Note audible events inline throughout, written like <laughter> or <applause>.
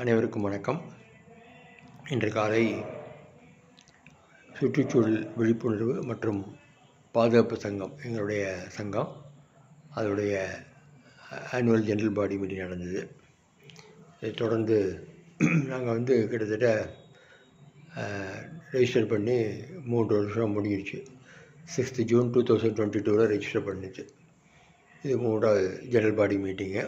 அனைவருக்கும் வணக்கம். இன்று காலை சுற்றுச்சூழல் விழிப்புணர்வு மற்றும் பாதுகாப்பு சங்கம் எங்களுடைய சங்கம் அதனுடைய ஆனுவல் ஜென்ரல் பாடி மீட்டிங் நடந்தது. இதை தொடர்ந்து நாங்கள் வந்து கிட்டத்தட்ட ரெஜிஸ்டர் பண்ணி மூன்று வருஷம் முடிஞ்சிருச்சு. Sixth June two thousand twenty டூவில் ரெஜிஸ்டர் பண்ணிச்சு. இது மூன்றாவது ஜெனரல் பாடி மீட்டிங்கு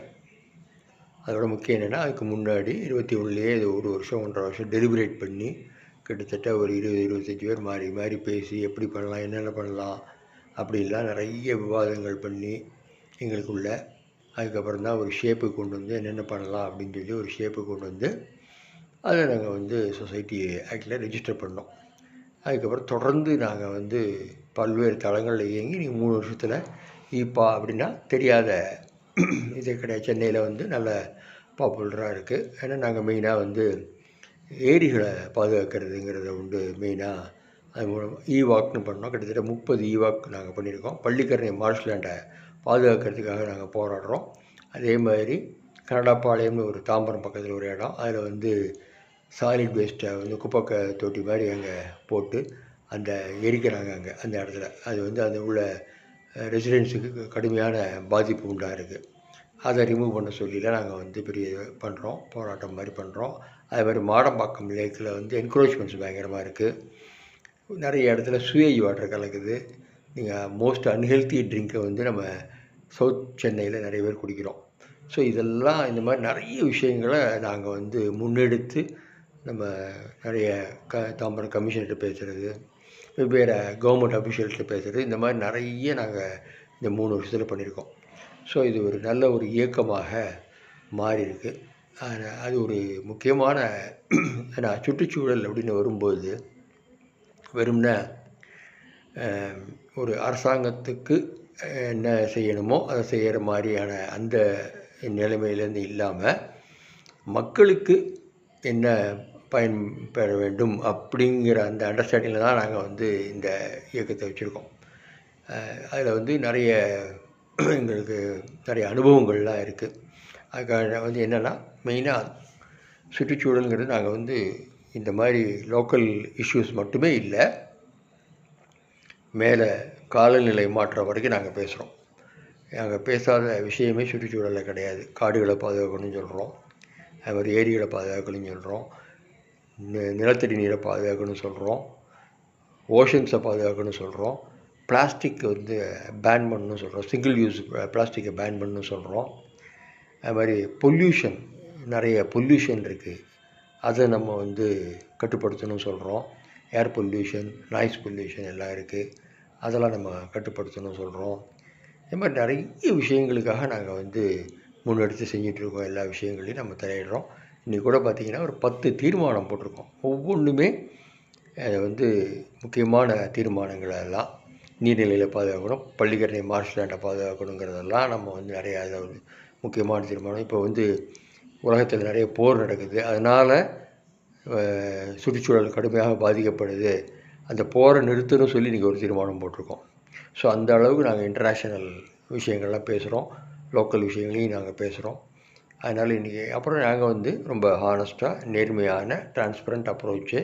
அதோட முக்கியம் என்னென்னா அதுக்கு முன்னாடி இருபத்தி ஒன்றுலேயே இது ஒரு வருஷம் ஒன்றரை வருஷம் டெலிபரேட் பண்ணி கிட்டத்தட்ட ஒரு இருபது இருபத்தஞ்சி பேர் மாறி மாறி பேசி எப்படி பண்ணலாம் என்னென்ன பண்ணலாம் அப்படின்லாம் நிறைய விவாதங்கள் பண்ணி எங்களுக்குள்ள அதுக்கப்புறம் தான் ஒரு ஷேப்பு கொண்டு வந்து என்னென்ன பண்ணலாம் அப்படின்னு சொல்லி ஒரு ஷேப்பு கொண்டு வந்து அதை நாங்கள் வந்து சொசைட்டி ஆக்டில் ரெஜிஸ்டர் பண்ணோம். அதுக்கப்புறம் தொடர்ந்து நாங்கள் வந்து பல்வேறு தளங்களில் இயங்கி நீங்கள் மூணு வருஷத்தில் ஈப்பா அப்படின்னா தெரியாத <clears throat> இது கிடையாது. சென்னையில் வந்து நல்ல பாப்புலராக இருக்குது ஏன்னா நாங்கள் மெயினாக வந்து ஏரிகளை பாதுகாக்கிறதுங்கிறத உண்டு மெயினாக அது மூலம் ஈவாக்னு பண்ணோம். கிட்டத்தட்ட முப்பது ஈவாக் நாங்கள் பண்ணியிருக்கோம். பள்ளிக்கரணை மார்ஷ்லேண்டை பாதுகாக்கிறதுக்காக நாங்கள் போராடுறோம். அதே மாதிரி கனடாப்பாளையம்னு ஒரு தாம்பரம் பக்கத்தில் ஒரு இடம். அதில் வந்து சாலிட் வேஸ்ட்டை வந்து குப்பைக்க தொட்டி மாதிரி அங்கே போட்டு அந்த எரிக்கிறாங்க அங்கே அந்த இடத்துல. அது வந்து அது உள்ள ரெசிடென்ஸுக்கு கடுமையான பாதிப்பு உண்டாக இருக்குது அதை ரிமூவ் பண்ண சொல்லியில் நாங்கள் வந்து பெரிய பண்ணுறோம் போராட்டம் மாதிரி பண்ணுறோம் அதே மாதிரி மாடம்பாக்கம் லேக்கில் வந்து என்க்ரோச்மெண்ட்ஸ் பயங்கரமாக இருக்குது நிறைய இடத்துல சுயேஜ் வாட்டர் கலக்குது. நீங்கள் மோஸ்ட் அன்ஹெல்த்தி ட்ரிங்கை வந்து நம்ம சவுத் சென்னையில் நிறைய பேர் குடிக்கிறோம். ஸோ இதெல்லாம் இந்த மாதிரி நிறைய விஷயங்களை நாங்கள் வந்து முன்னெடுத்து நம்ம நிறைய க தாம்பரம் கமிஷன்கிட்ட பேசுகிறது வெவ்வேறு கவர்மெண்ட் அஃபிஷியல்கிட்ட பேசுகிறது இந்த மாதிரி நிறைய நாங்கள் இந்த மூணு வருஷத்தில் பண்ணியிருக்கோம் ஸோ இது ஒரு நல்ல ஒரு இயக்கமாக மாறி இருக்கு அது ஒரு முக்கியமான ஏன்னா சுற்றுச்சூழல் அப்படின்னு வரும்போது வெறும்னா ஒரு அரசாங்கத்துக்கு என்ன செய்யணுமோ அதை செய்கிற மாதிரியான அந்த நிலைமையிலேருந்து இல்லாமல் மக்களுக்கு என்ன பயன் பெற வேண்டும் அப்படிங்கிற அந்த அண்டர்ஸ்டாண்டிங்கில் தான் நாங்கள் வந்து இந்த இயக்கத்தை வச்சுருக்கோம். அதில் வந்து நிறைய <clears throat> எங்களுக்கு நிறைய அனுபவங்கள்லாம் இருக்குது அதுக்காக வந்து என்னென்னா மெயினாக சுற்றுச்சூழலுங்கிறது நாங்கள் வந்து இந்த மாதிரி லோக்கல் இஷ்யூஸ் மட்டுமே இல்லை மேலே காலநிலை மாற்றம் வரைக்கும் நாங்கள் பேசுகிறோம் நாங்கள் பேசாத விஷயமே சுற்றுச்சூழலில் கிடையாது. காடுகளை பாதுகாக்கணும்னு சொல்கிறோம் அது மாதிரி ஏரிகளை பாதுகாக்கணும்னு சொல்கிறோம் நிலத்தடி நீரை பாதுகாக்கணும்னு சொல்கிறோம் ஓஷன்ஸை பாதுகாக்கணும்னு சொல்கிறோம் பிளாஸ்டிக் வந்து பேன் பண்ணணும்னு சொல்கிறோம் சிங்கிள் யூஸ் பிளாஸ்டிக்கை பேன் பண்ணணும்னு சொல்கிறோம் அது மாதிரி பொல்யூஷன் நிறைய பொல்யூஷன் இருக்குது அதை நம்ம வந்து கட்டுப்படுத்தணும்னு சொல்கிறோம் ஏர் பொல்யூஷன் நாய்ஸ் பொல்யூஷன் எல்லாம் இருக்குது அதெல்லாம் நம்ம கட்டுப்படுத்தணும்னு சொல்கிறோம் இது மாதிரி நிறைய விஷயங்களுக்காக நாங்கள் வந்து முன்னெடுத்து செஞ்சிட்ருக்கோம் எல்லா விஷயங்களையும் நம்ம தலையிடுறோம். இன்றைக்கி கூட பார்த்திங்கன்னா ஒரு பத்து தீர்மானம் போட்டிருக்கோம். ஒவ்வொன்றுமே அது வந்து முக்கியமான தீர்மானங்கள் எல்லாம் நீர்நிலையில் பாதுகாக்கணும் பள்ளிக்கரணை மார்ஷ்லேண்டை பாதுகாக்கணுங்கிறதெல்லாம் நம்ம வந்து நிறையா இதை வந்து முக்கியமான தீர்மானம். இப்போ வந்து உலகத்தில் நிறைய போர் நடக்குது. அதனால் சுற்றுச்சூழல் கடுமையாக பாதிக்கப்படுது. அந்த போரை நிறுத்தணும்னு சொல்லி இன்றைக்கி ஒரு தீர்மானம் போட்டிருக்கோம். ஸோ அந்த அளவுக்கு நாங்கள் இன்டர்நேஷ்னல் விஷயங்கள்லாம் பேசுகிறோம் லோக்கல் விஷயங்களையும் நாங்கள் பேசுகிறோம் அதனால் இன்றைக்கி அப்புறம் நாங்கள் வந்து ரொம்ப ஹானஸ்ட்டாக நேர்மையான டிரான்ஸ்பரண்ட் அப்ரோச்சு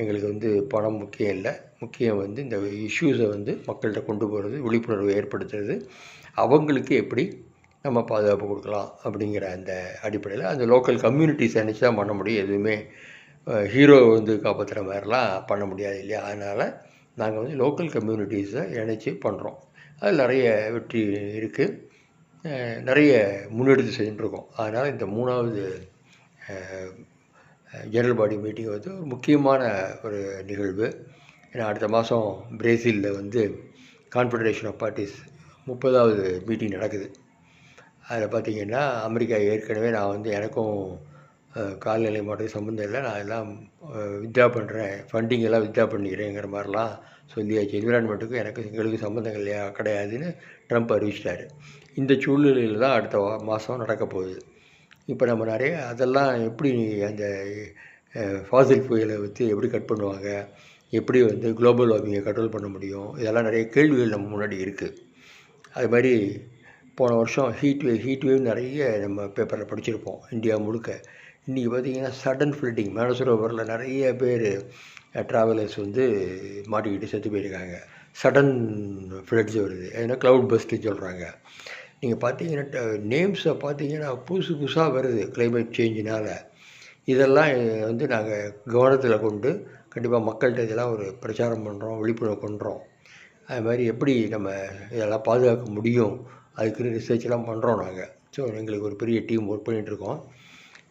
எங்களுக்கு வந்து பணம் முக்கியம் இல்லை. முக்கியம் வந்து இந்த இஷ்யூஸை வந்து மக்கள்கிட்ட கொண்டு போகிறது விழிப்புணர்வு ஏற்படுத்துறது. அவங்களுக்கு எப்படி நம்ம பாதுகாப்பு கொடுக்கலாம் அப்படிங்கிற அந்த அடிப்படையில் அந்த லோக்கல் கம்யூனிட்டிஸ் நினச்சி தான் பண்ண முடியும். எதுவுமே ஹீரோ வந்து காப்பாற்றுற மாதிரிலாம் பண்ண முடியாது இல்லையா? அதனால் நாங்கள் வந்து லோக்கல் கம்யூனிட்டிஸை இணைச்சி பண்ணுறோம் அதில் நிறைய வெற்றி இருக்குது நிறைய முன்னெடுத்து செஞ்சுட்டுருக்கோம் அதனால் இந்த மூணாவது ஜெனரல் பாடி மீட்டிங் வந்து ஒரு முக்கியமான ஒரு நிகழ்வு. ஏன்னா அடுத்த மாதம் பிரேசிலில் வந்து கான்ஃபெடரேஷன் ஆஃப் பார்ட்டிஸ் முப்பதாவது மீட்டிங் நடக்குது. அதில் பார்த்திங்கன்னா அமெரிக்கா ஏற்கனவே நான் வந்து எனக்கும் கால்நிலை மாற்றம் சம்மந்தம் இல்லை. நான் எல்லாம் வித்ட்ரா பண்ணுறேன் ஃபண்டிங் எல்லாம் வித்ட்ரா பண்ணிக்கிறேங்கிற மாதிரிலாம் சொல்லியாச்சு. என்விரான்மெண்ட்டுக்கும் எனக்கு எங்களுக்கு சம்மந்தம் இல்லையா? கிடையாதுன்னு ட்ரம்ப் அறிவிச்சிட்டார். இந்த சூழ்நிலையில் தான் அடுத்த மாதம் நடக்க போகுது. இப்போ நம்ம நிறைய அதெல்லாம் எப்படி அந்த ஃபாசில் புயலை வச்சு எப்படி கட் பண்ணுவாங்க? எப்படி வந்து குளோபல் வார்மிங்கை கண்ட்ரோல் பண்ண முடியும்? இதெல்லாம் நிறைய கேள்விகள் நம்ம முன்னாடி இருக்குது அது மாதிரி போன வருஷம் ஹீட் வேவ் ஹீட் வேவ் நிறைய நம்ம பேப்பரில் படிச்சிருப்போம். இந்தியா முழுக்க. இன்றைக்கி பார்த்தீங்கன்னா சடன் ஃப்ளட்டிங் மேனசரோவரில் நிறைய பேர் ட்ராவலர்ஸ் வந்து மாட்டிக்கிட்டு செத்து போயிருக்காங்க. சடன் ஃப்ளட்ஸ் வருது. ஏன்னா க்ளவுட் பஸ்ட்டு சொல்கிறாங்க நீங்கள் பார்த்தீங்கன்னா நேம்ஸை பார்த்தீங்கன்னா புதுசு புதுசாக வருது கிளைமேட் சேஞ்சினால் இதெல்லாம் வந்து நாங்கள் கவனத்தில் கொண்டு கண்டிப்பாக மக்கள்கிட்ட இதெல்லாம் ஒரு பிரச்சாரம் பண்ணுறோம் விழிப்புணர்வு பண்ணுறோம் அது மாதிரி எப்படி நம்ம இதெல்லாம் பாதுகாக்க முடியும்? அதுக்குன்னு ரிசர்ச்லாம் பண்ணுறோம் நாங்கள் ஸோ எங்களுக்கு ஒரு பெரிய டீம் ஒர்க் பண்ணிகிட்ருக்கோம்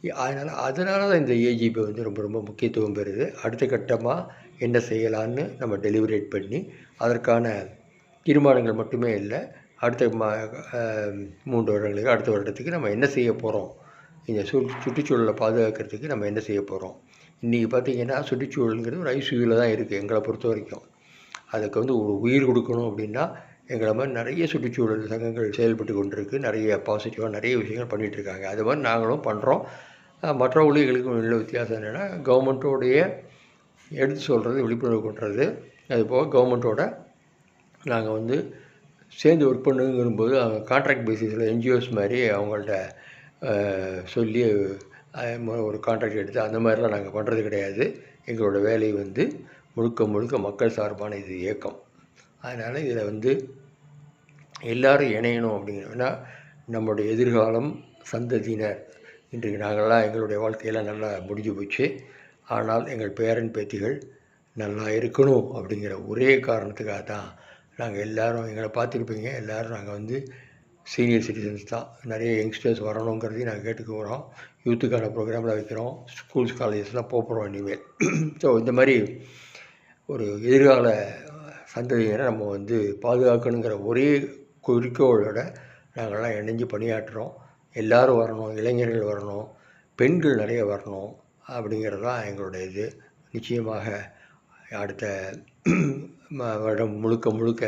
அதனால் அதனால தான் இந்த ஏஜிபி வந்து ரொம்ப ரொம்ப முக்கியத்துவம் பெறுது. அடுத்த கட்டமாக என்ன செய்யலான்னு நம்ம டெலிவரேட் பண்ணி அதற்கான தீர்மானங்கள் மட்டுமே இல்லை அடுத்த மா மூன்று வருடங்களுக்கு அடுத்த வருடத்துக்கு நம்ம என்ன செய்ய போகிறோம் இந்த சு சுற்றுச்சூழலை பாதுகாக்கிறதுக்கு நம்ம என்ன செய்ய போகிறோம் இன்றைக்கி பார்த்திங்கன்னா சுற்றுச்சூழலுங்கிறது ஒரு ஐசியூவில் தான் இருக்குது எங்களை பொறுத்த வரைக்கும். அதுக்கு வந்து ஒரு உயிர் கொடுக்கணும் அப்படின்னா எங்களை மாதிரி நிறைய சுற்றுச்சூழல் சங்கங்கள் செயல்பட்டு கொண்டிருக்கு நிறைய பாசிட்டிவாக நிறைய விஷயங்கள் பண்ணிகிட்ருக்காங்க அது மாதிரி நாங்களும் பண்ணுறோம் மற்ற ஊழியர்களுக்கும் உள்ள வித்தியாசம் என்னென்னா கவர்மெண்ட்டோடைய எடுத்து சொல்கிறது விழிப்புணர்வு கொண்டுறது அதுபோக கவர்மெண்ட்டோட நாங்கள் வந்து சேர்ந்து ஒர்க் பண்ணுங்கிறபோது அவங்க கான்ட்ராக்ட் பேசிஸில் என்ஜிஓஸ் மாதிரி அவங்கள்ட்ட சொல்லி ஒரு கான்ட்ராக்ட் எடுத்து அந்த மாதிரிலாம் நாங்கள் பண்ணுறது கிடையாது. எங்களோட வேலை வந்து முழுக்க முழுக்க மக்கள் சார்பான இது இயக்கம். அதனால் இதில் வந்து எல்லோரும் இணையணும் அப்படிங்கன்னா நம்மளுடைய எதிர்காலம் சந்ததியினர் இன்றைக்கு நாங்கள்லாம் எங்களுடைய வாழ்க்கையெல்லாம் நல்லா முடிஞ்சு போச்சு. ஆனால் எங்கள் பேரன் பேத்திகள் நல்லா இருக்கணும் அப்படிங்கிற ஒரே காரணத்துக்காக தான் நாங்கள் எல்லோரும் எங்களை பார்த்துருப்பீங்க. எல்லோரும் நாங்கள் வந்து சீனியர் சிட்டிசன்ஸ் தான். நிறைய யங்ஸ்டர்ஸ் வரணுங்கிறதையும் நாங்கள் கேட்டுக்கிறோம் யூத்துக்கான ப்ரோக்ராமில் வைக்கிறோம். ஸ்கூல்ஸ் காலேஜஸ்லாம் போகிறோம் இனிமேல். ஸோ இந்த மாதிரி ஒரு எதிர்கால சந்ததியினரை நம்ம வந்து பாதுகாக்கணுங்கிற ஒரே குறிக்கோளோட நாங்கள்லாம் இணைஞ்சு பணியாற்றுறோம். எல்லோரும் வரணும் இளைஞர்கள் வரணும் பெண்கள் நிறைய வரணும் அப்படிங்கிறது தான் எங்களுடைய இது. நிச்சயமாக அடுத்த வருடம் முழுக்க முழுக்க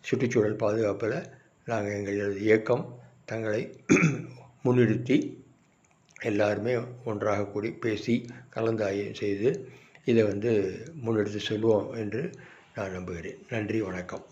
சுற்றுச்சூழல் பாதுகாப்பில் நாங்கள் எங்களது இயக்கம் தங்களை <clears throat> முன்னிறுத்தி எல்லாருமே ஒன்றாக கூடி பேசி கலந்தாய் செய்து இதை வந்து முன்னெடுத்து செல்வோம் என்று நான் நம்புகிறேன். நன்றி வணக்கம்.